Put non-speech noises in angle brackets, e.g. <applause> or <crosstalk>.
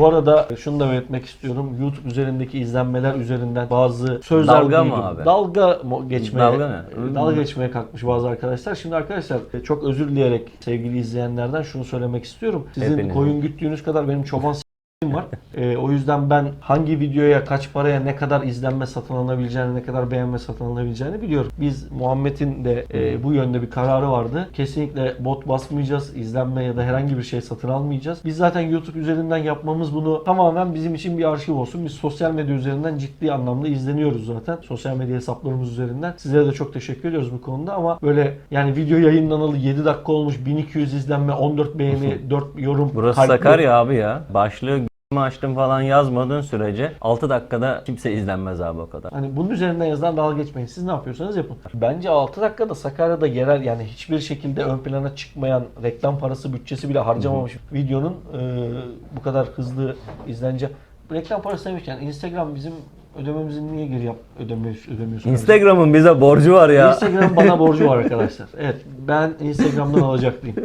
Bu arada şunu da belirtmek istiyorum. YouTube üzerindeki izlenmeler üzerinden bazı sözler Dalga mı duydum. abi? Dalga mı geçmeye, Dalga ne? e, dalga geçmeye kalkmış bazı arkadaşlar. Şimdi arkadaşlar e, çok özür dileyerek sevgili izleyenlerden şunu söylemek istiyorum. Sizin Hepinizin. koyun güttüğünüz kadar benim çoban var. E, o yüzden ben hangi videoya kaç paraya ne kadar izlenme satın alınabileceğini, ne kadar beğenme satın alınabileceğini biliyorum. Biz Muhammed'in de e, bu yönde bir kararı vardı. Kesinlikle bot basmayacağız, izlenme ya da herhangi bir şey satın almayacağız. Biz zaten YouTube üzerinden yapmamız bunu tamamen bizim için bir arşiv olsun. Biz sosyal medya üzerinden ciddi anlamda izleniyoruz zaten. Sosyal medya hesaplarımız üzerinden. Sizlere de çok teşekkür ediyoruz bu konuda ama böyle yani video yayınlanalı 7 dakika olmuş 1200 izlenme, 14 beğeni, 4 yorum. Burası kalpli- Sakarya abi ya. Başlığı açtım falan yazmadığın sürece 6 dakikada kimse izlenmez abi o kadar. Hani bunun üzerinden yazılan dalga geçmeyin. Siz ne yapıyorsanız yapın. Bence 6 dakikada Sakarya'da yerel yani hiçbir şekilde ön plana çıkmayan reklam parası bütçesi bile harcamamış videonun e, bu kadar hızlı izlence reklam parası demişken Instagram bizim ödememizi niye geri yap ödemiyor, ödemiyorsun? Instagram'ın bize borcu var ya. Instagram bana borcu var <laughs> arkadaşlar. Evet ben Instagram'dan alacaklıyım.